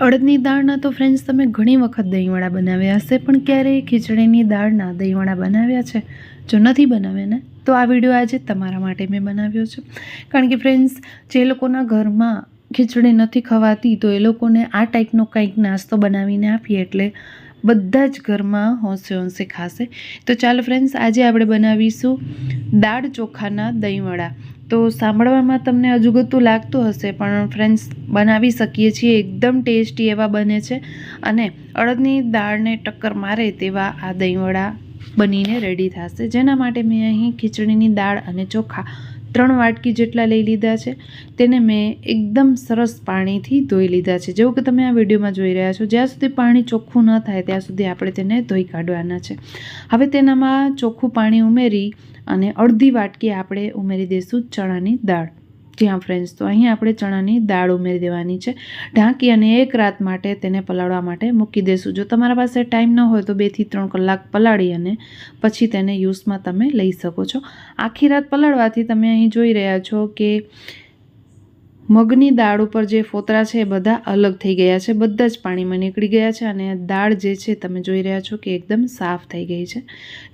અડદની દાળના તો ફ્રેન્ડ્સ તમે ઘણી વખત દહીંવડા બનાવ્યા હશે, પણ ક્યારેય ખીચડીની દાળના દહીંવડા બનાવ્યા છે? જો નથી બનાવ્યા ને, તો આ વીડિયો આજે તમારા માટે મેં બનાવ્યો છે. કારણ કે ફ્રેન્ડ્સ જે લોકોના ઘરમાં ખીચડી નથી ખવાતી, તો એ લોકોને આ ટાઈપનો કંઈક નાસ્તો બનાવીને આપીએ, એટલે બધા જ ઘરમાં હોંશે હોંશે ખાશે. તો ચાલો ફ્રેન્ડ્સ આજે આપણે બનાવીશું દાળ ચોખાના દહીંવડા. તો સાંભળવામાં તમને અજુગતું લાગતું હશે, પણ ફ્રેન્ડ્સ બનાવી શકીએ છીએ, એકદમ ટેસ્ટી એવા બને છે. અને અડદની દાળને ટક્કર મારે તેવા આ દહીંવડા બનીને રેડી થશે. જેના માટે મેં અહીં ખીચડીની દાળ અને ચોખા ત્રણ વાટકી જેટલા લઈ લીધા છે. તેને મેં એકદમ સરસ પાણીથી ધોઈ લીધા છે. જેવું કે તમે આ વિડીયોમાં જોઈ રહ્યા છો, જ્યાં સુધી પાણી ચોખ્ખું ન થાય, ત્યાં સુધી આપણે તેને ધોઈ કાઢવાના છે. હવે તેનામાં ચોખ્ખું પાણી ઉમેરી અને અડધી વાટકી આપણે ઉમેરી દઈશું ચણાની દાળ. જ્યાં ફ્રેન્ડ્સ તો અહીં આપણે ચણાની દાળ ઉમેરી દેવાની છે. ઢાંકી અને એક રાત માટે તેને પલાળવા માટે મૂકી દઈશું. જો તમારા પાસે ટાઈમ ન હોય તો બેથી ત્રણ કલાક પલાળી અને પછી તેને યુઝમાં તમે લઈ શકો છો. આખી રાત પલાળવાથી તમે અહીં જોઈ રહ્યા છો કે મગની દાળ ઉપર જે ફોતરા છે એ બધા અલગ થઈ ગયા છે, બધા જ પાણીમાં નીકળી ગયા છે અને દાળ જે છે તમે જોઈ રહ્યા છો કે એકદમ સાફ થઈ ગઈ છે.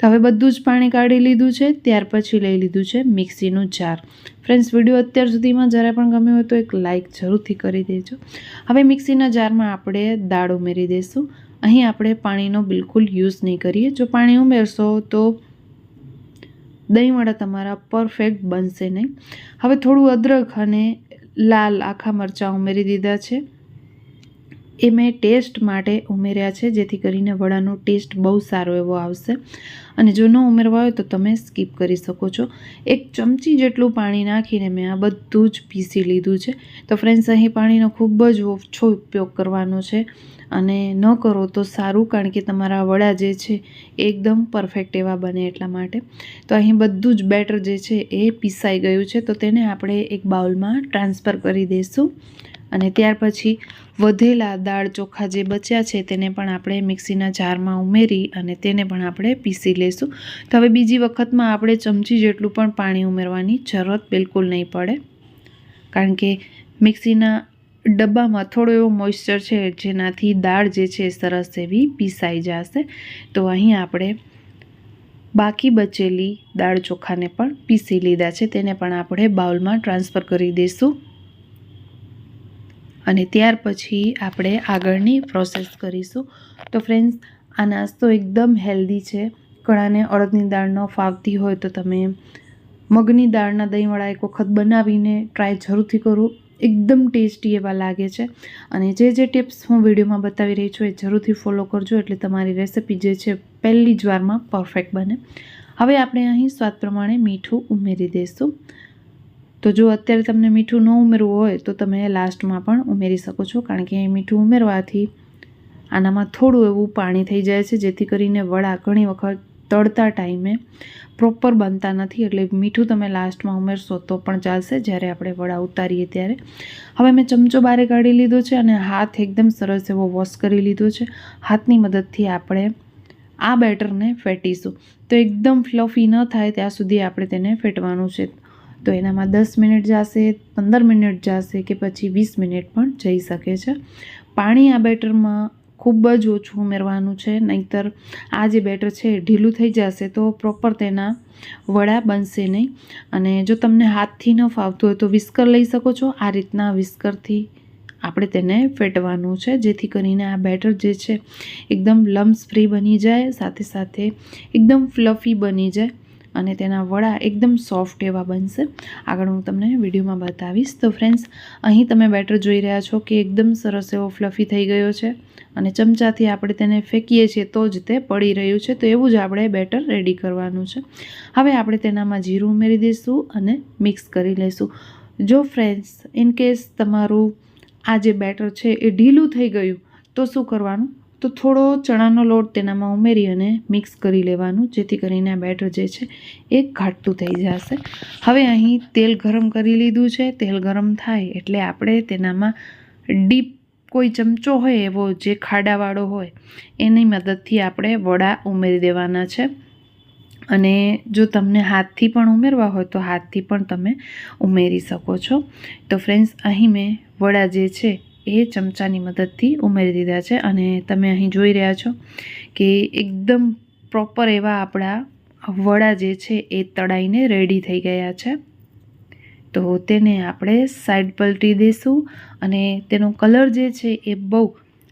તો હવે બધું જ પાણી કાઢી લીધું છે, ત્યાર પછી લઈ લીધું છે મિક્સીનું જાર. ફ્રેન્ડ્સ, વીડિયો અત્યાર સુધીમાં જ્યારે પણ ગમ્યો હોય તો એક લાઇક જરૂરથી કરી દેજો. હવે મિક્સીના જારમાં આપણે દાળ ઉમેરી દઈશું અહીં આપણે પાણીનો બિલકુલ યુઝ નહીં કરીએ. જો પાણી ઉમેરશો તો દહીંવડા તમારા પરફેક્ટ બનશે નહીં. હવે થોડું અદરક અને લાલ આખા મરચાં ઉમેરી દીધા છે. એ મેં ટેસ્ટ માટે ઉમેર્યા છે, જેથી કરીને વડાનો ટેસ્ટ બહુ સારો એવો આવશે. અને જો ન ઉમેરવા હોય તો તમે સ્કીપ કરી શકો છો. એક ચમચી જેટલું પાણી નાખીને મેં આ બધું જ પીસી લીધું છે. તો ફ્રેન્ડ્સ અહીં પાણીનો ખૂબ જ ઓછો ઉપયોગ કરવાનો છે. અને ન કરો તો સારું, કારણ કે તમારા વડા જે છે એકદમ પરફેક્ટ એવા બને એટલા માટે. તો અહીં બધું જ બેટર જે છે એ પીસાઈ ગયું છે. તો તેને આપણે એક બાઉલમાં ટ્રાન્સફર કરી દઈશું. અને ત્યાર પછી વધેલા દાળ ચોખા જે બચ્યા છે તેને પણ આપણે મિક્સીના જારમાં ઉમેરી અને તેને પણ આપણે પીસી લઈશું તો હવે બીજી વખતમાં આપણે ચમચી જેટલું પણ પાણી ઉમેરવાની જરૂરત બિલકુલ નહીં પડે. કારણ કે મિક્સીના ડબ્બામાં થોડો એવો મોઇશ્ચર છે જેનાથી દાળ જે છે સરસ એવી પીસાઈ જશે. તો અહીં આપણે બાકી બચેલી દાળ ચોખાને પણ પીસી લીધા છે. તેને પણ આપણે બાઉલમાં ટ્રાન્સફર કરી દઈશું અને ત્યાર પછી આપણે આગળની પ્રોસેસ કરીશું. તો ફ્રેન્ડ્સ આ નાસ્તો એકદમ હેલ્ધી છે. ઘણાને અડદની દાળ ન ફાવતી હોય તો તમે મગની દાળના દહીંવડા એક વખત બનાવીને ટ્રાય જરૂરથી કરો. એકદમ ટેસ્ટી એવા લાગે છે. અને જે જે ટિપ્સ હું વિડીયોમાં બતાવી રહી છું એ જરૂરથી ફોલો કરજો એટલે તમારી રેસિપી જે છે પહેલી જ વારમાં પરફેક્ટ બને. હવે આપણે અહીં સ્વાદ પ્રમાણે મીઠું ઉમેરી દઈશું. તો જો અત્યારે તમને મીઠું ન ઉમેરવું હોય, તો તમે લાસ્ટમાં પણ ઉમેરી શકો છો. કારણ કે મીઠું ઉમેરવાથી આનામાં થોડું એવું પાણી થઈ જાય છે, જેથી કરીને વડા ઘણી વખત તળતા ટાઈમે પ્રોપર બનતા નથી. એટલે મીઠું તમે લાસ્ટમાં ઉમેરશો તો પણ ચાલશે, જ્યારે આપણે વડા ઉતારીએ ત્યારે. હવે મેં ચમચો બારે કાઢી લીધો છે અને હાથ એકદમ સરસ એવો વોશ કરી લીધો છે. હાથની મદદથી આપણે આ બેટરને ફેટીશું. તો એકદમ ફ્લફી ન થાય, ત્યાં સુધી આપણે તેને ફેટવાનું છે. તો એનામાં દસ મિનિટ જશે, પંદર મિનિટ જશે કે પછી વીસ મિનિટ પણ જઈ શકે છે. પાણી આ બેટરમાં ખૂબ જ ઓછું ઉમેરવાનું છે, નહીંતર આ જે બેટર છે ઢીલું થઈ જશે તો પ્રોપર તેના વડા બનશે નહીં. અને જો તમને હાથથી ન ફાવતું હોય તો વિસ્કર લઈ શકો છો. આ રીતના વિસ્કરથી આપણે તેને ફેટવાનું છે, જેથી કરીને આ બેટર જે છે, એકદમ લમ્સ ફ્રી બની જાય, સાથે સાથે એકદમ ફ્લફી બની જાય. અને તેના વડા એકદમ સોફ્ટ એવા બનશે. આગળ હું તમને વિડીયોમાં બતાવીશ. તો ફ્રેન્ડ્સ અહીં તમે બેટર જોઈ રહ્યા છો કે એકદમ સરસ એવો ફ્લફી થઈ ગયો છે અને ચમચાથી આપણે તેને ફેંકીએ છીએ તો જ તે પડી રહ્યું છે. તો એવું જ આપણે બેટર રેડી કરવાનું છે. હવે આપણે તેનામાં જીરું ઉમેરી દઈશું અને મિક્સ કરી લઈશું. જો ફ્રેન્ડ્સ ઇન કેસ તમારું આ જે બેટર છે એ ઢીલું થઈ ગયું, તો શું કરવાનું? તો થોડો ચણાનો લોટ તેનામાં ઉમેરી અને મિક્સ કરી લેવાનું, જેથી કરીને આ બેટર જે છે એ ઘાટતું થઈ જશે. હવે અહીં તેલ ગરમ કરી લીધું છે. તેલ ગરમ થાય એટલે આપણે તેનામાં ડીપ કોઈ ચમચો હોય એવો જે ખાડાવાળો હોય, એની મદદથી આપણે વડા ઉમેરી દેવાના છે. અને જો તમને હાથથી પણ ઉમેરવા હોય તો હાથથી પણ તમે ઉમેરી શકો છો. તો ફ્રેન્ડ્સ અહીં મેં વડા જે છે એ ચમચાની મદદથી ઉમેરી દીધા છે અને તમે અહીં જોઈ રહ્યા છો કે એકદમ પ્રોપર એવા આપણા વડા જે છે એ તળાઈને રેડી થઈ ગયા છે. તો તેને આપણે સાઈડ પલટી દઈશું અને તેનો કલર જે છે એ બહુ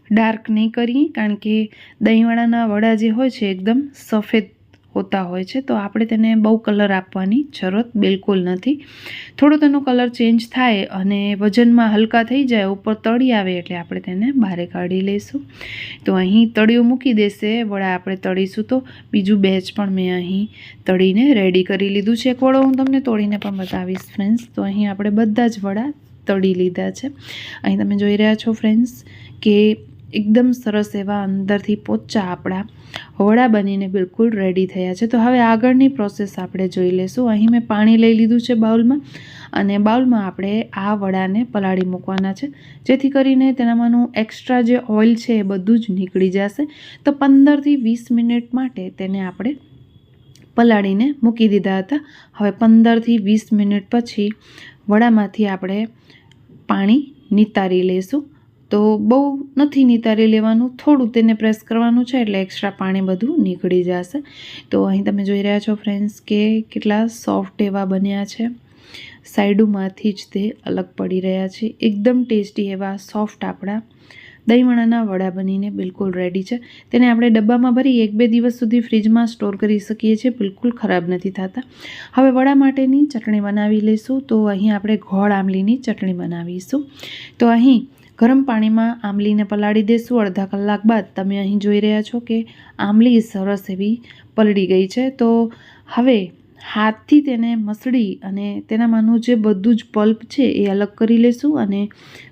ડાર્ક નહીં કરીએ કારણ કે દહીંવાળાના વડા જે હોય છે એકદમ સફેદ હોતા હોય છે, તો આપણે તેને બહુ કલર આપવાની જરૂરત બિલકુલ નથી. થોડો તેનો કલર ચેન્જ થાય અને વજનમાં હલકા થઈ જાય, ઉપર તળી આવે એટલે આપણે તેને બહાર કાઢી લઈશું. તો અહીં તળિયું મૂકી દેશે, વડા આપણે તળીશું તો બીજું બેચ પણ મેં અહીં તળીને રેડી કરી લીધું છે. એક વડો હું તમને તોડીને પણ બતાવીશ ફ્રેન્ડ્સ તો અહીં આપણે બધા જ વડા તળી લીધા છે. અહીં તમે જોઈ રહ્યા છો ફ્રેન્ડ્સ કે એકદમ સરસ એવા અંદરથી પોચા આપણા વડા બનીને બિલકુલ રેડી થયા છે. તો હવે આગળની પ્રોસેસ આપણે જોઈ લઈશું અહીં મેં પાણી લઈ લીધું છે બાઉલમાં અને બાઉલમાં આપણે આ વડાને પલાળી મૂકવાના છે. જેથી કરીને તેનામાંનું એક્સ્ટ્રા જે ઓઇલ છે એ બધું જ નીકળી જશે. તો પંદરથી વીસ મિનિટ માટે તેને આપણે પલાળીને મૂકી દીધા હતા. હવે પંદરથી વીસ મિનિટ પછી વડામાંથી આપણે પાણી નિતારી લઈશું તો બહુ નથી નિતારી લેવાનું, થોડું તેને પ્રેસ કરવાનું છે એટલે એક્સ્ટ્રા પાણી બધું નીકળી જશે. તો અહીં તમે જોઈ રહ્યા છો ફ્રેન્ડ્સ કે કેટલા સોફ્ટ એવા બન્યા છે. સાઈડોમાંથી જ તે અલગ પડી રહ્યા છે. એકદમ ટેસ્ટી એવા સોફ્ટ આપણા દહીંવડાના વડા બનીને બિલકુલ રેડી છે. તેને આપણે ડબ્બામાં ભરી એક બે દિવસ સુધી ફ્રીજમાં સ્ટોર કરી શકીએ છીએ, બિલકુલ ખરાબ નથી થતા. હવે વડા માટેની ચટણી બનાવી લઈશું. તો અહીં આપણે ગોળ આંબલીની ચટણી બનાવીશું. તો અહીં ગરમ પાણીમાં આંબલીને પલાળી દેશું. અડધા કલાક બાદ તમે અહીં જોઈ રહ્યા છો કે આંબલી સરસ એવી પલળી ગઈ છે. તો હવે હાથથી તેને મસળી અને તેનામાંનું જે બધું જ પલ્પ છે એ અલગ કરી લેશું અને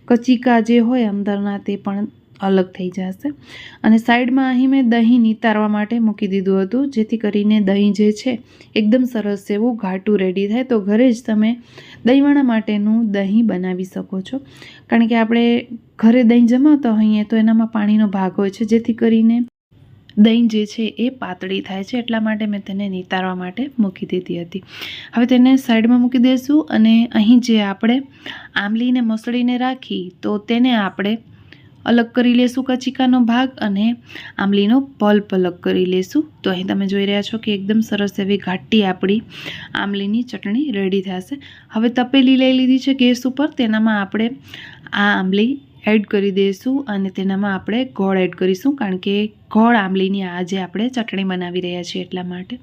કચિકા જે હોય અંદરના તે પણ અલગ થઈ જશે. અને સાઈડમાં અહીં મેં દહીં નિતારવા માટે મૂકી દીધું હતું, જેથી કરીને દહીં જે છે, એકદમ સરસ એવું ઘાટું રેડી થાય. તો ઘરે જ તમે દહીંવાણા માટેનું દહીં બનાવી શકો છો. કારણ કે આપણે ઘરે દહીં જમાવતા હોઈએ તો એનામાં પાણીનો ભાગ હોય છે, જેથી કરીને દહીં જે છે એ પાતળી થાય છે. એટલા માટે મેં તેને નિતારવા માટે મૂકી દીધી હતી. હવે તેને સાઈડમાં મૂકી દઈશું અને અહીં જે આપણે આંબલીને મસળીને રાખી, તો તેને આપણે અલગ કરી લેશું કચિકાનો ભાગ અને આંબલીનો પલ્પ અલગ કરી લેશું. તો અહીં તમે જોઈ રહ્યા છો કે એકદમ સરસ એવી ઘાટી આપણી આંબલીની ચટણી રેડી થશે. હવે તપેલી લઈ લીધી છે ગેસ ઉપર. તેનામાં આપણે આ આંબલી એડ કરી દઈશું અને તેનામાં આપણે ગોળ એડ કરીશું કારણ કે ગોળ આંબલીની આજે આપણે ચટણી બનાવી રહ્યા છીએ એટલા માટે.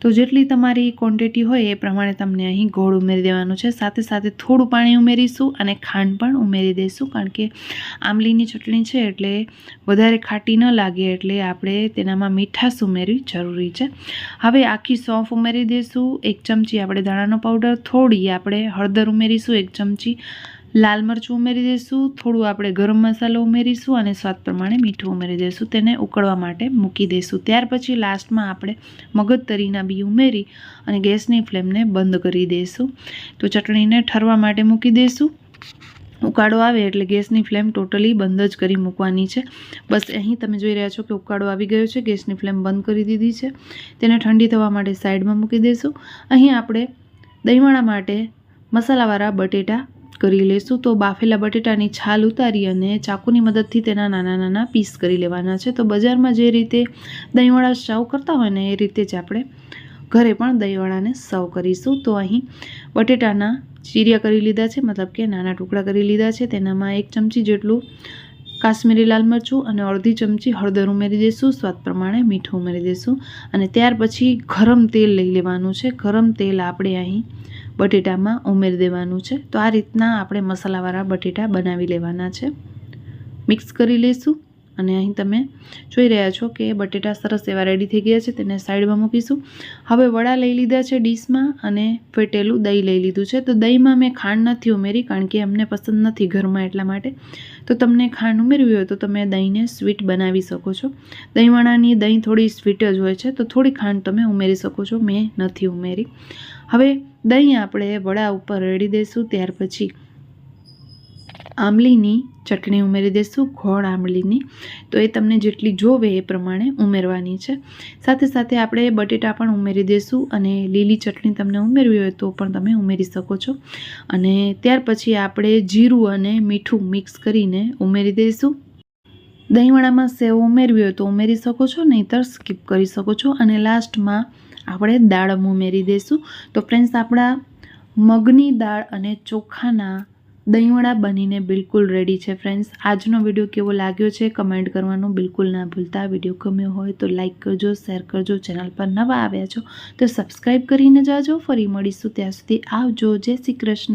તો જેટલી તમારી ક્વોન્ટિટી હોય એ પ્રમાણે તમને અહીં ગોળ ઉમેરી દેવાનું છે. સાથે સાથે થોડું પાણી ઉમેરીશું અને ખાંડ પણ ઉમેરી દઈશું કારણ કે આંબલીની ચટણી છે એટલે વધારે ખાટી ન લાગે એટલે આપણે તેનામાં મીઠાશ ઉમેરવી જરૂરી છે. હવે આખી સોંફ ઉમેરી દઈશું. એક ચમચી આપણે દાણાનો પાવડર થોડી આપણે હળદર ઉમેરીશું, એક ચમચી લાલ મરચું ઉમેરી દઈશું, થોડું આપણે ગરમ મસાલો ઉમેરીશું અને સ્વાદ પ્રમાણે મીઠું ઉમેરી દઈશું. તેને ઉકળવા માટે મૂકી દઈશું. ત્યાર પછી લાસ્ટમાં આપણે મગજ તરીના બી ઉમેરી અને ગેસની ફ્લેમને બંધ કરી દઈશું. તો ચટણીને ઠરવા માટે મૂકી દઈશું. ઉકાળો આવે એટલે ગેસની ફ્લેમ ટોટલી બંધ જ કરી મૂકવાની છે. બસ અહીં તમે જોઈ રહ્યા છો કે ઉકાળો આવી ગયો છે. ગેસની ફ્લેમ બંધ કરી દીધી છે. તેને ઠંડી થવા માટે સાઈડમાં મૂકી દઈશું. અહીં આપણે દહીંવાળા માટે મસાલાવાળા બટેટા કરી લઈશું તો બાફેલા બટેટાની છાલ ઉતારી અને ચાકુની મદદથી તેના નાના નાના પીસ કરી લેવાના છે. તો બજારમાં જે રીતે દહીંવડા સર્વ કરતા હોય ને એ રીતે જ આપણે ઘરે પણ દહીંવડાને સર્વ કરીશું. તો અહીં બટેટાના ચીરિયા કરી લીધા છે, મતલબ કે નાના ટુકડા કરી લીધા છે. તેનામાં એક ચમચી જેટલું કાશ્મીરી લાલ મરચું અને અડધી ચમચી હળદર ઉમેરી દઈશું સ્વાદ પ્રમાણે મીઠું ઉમેરી દઈશું અને ત્યાર પછી ગરમ તેલ લઈ લેવાનું છે. ગરમ તેલ આપણે અહીં બટેટામાં ઉમેરી દેવાનું છે. તો આ રીતના આપણે મસાલાવાળા બટેટા બનાવી લેવાના છે. મિક્સ કરી લઈશું અને અહીં તમે જોઈ રહ્યા છો કે બટેટા સરસ એવા રેડી થઈ ગયા છે, તેને સાઈડમાં મૂકીશું. હવે વડા લઈ લીધા છે ડીશમાં અને ફેટેલું દહીં લઈ લીધું છે. તો દહીંમાં મેં ખાંડ નથી ઉમેરી કારણ કે અમને પસંદ નથી ઘરમાં એટલા માટે. તો તમને ખાંડ ઉમેરવી હોય તો તમે દહીંને સ્વીટ બનાવી શકો છો. દહીંવાળાની દહીં થોડી સ્વીટ જ હોય છે, તો થોડી ખાંડ તમે ઉમેરી શકો છો. મેં નથી ઉમેરી. હવે દહીં આપણે વડા ઉપર રેડી દઈશું ત્યાર પછી આંબલીની ચટણી ઉમેરી દઈશું ગોળ આંબલીની. તો એ તમને જેટલી જોવે એ પ્રમાણે ઉમેરવાની છે. સાથે સાથે આપણે બટેટા પણ ઉમેરી દઈશું અને લીલી ચટણી તમને ઉમેરવી હોય તો પણ તમે ઉમેરી શકો છો. અને ત્યાર પછી આપણે જીરું અને મીઠું મિક્સ કરીને ઉમેરી દઈશું દહીંવડામાં સેવ ઉમેરવી હોય તો ઉમેરી શકો છો, નહીંતર સ્કીપ કરી શકો છો. અને લાસ્ટમાં આપણે દાળ ઉમેરી દઈશું તો ફ્રેન્ડ્સ આપણા મગની દાળ અને ચોખાના દહીંવડા બનીને બિલકુલ રેડી છે ફ્રેન્ડ્સ આજનો વીડિયો કેવો લાગ્યો છે કમેન્ટ કરવાનું બિલકુલ ના ભૂલતા. વીડિયો ગમ્યો હોય તો લાઇક કરજો શેર કરજો ચેનલ પર નવા આવ્યા છો તો સબસ્ક્રાઈબ કરીને જાજો. ફરી મળીશું ત્યાં સુધી આવજો. જય શ્રી કૃષ્ણ.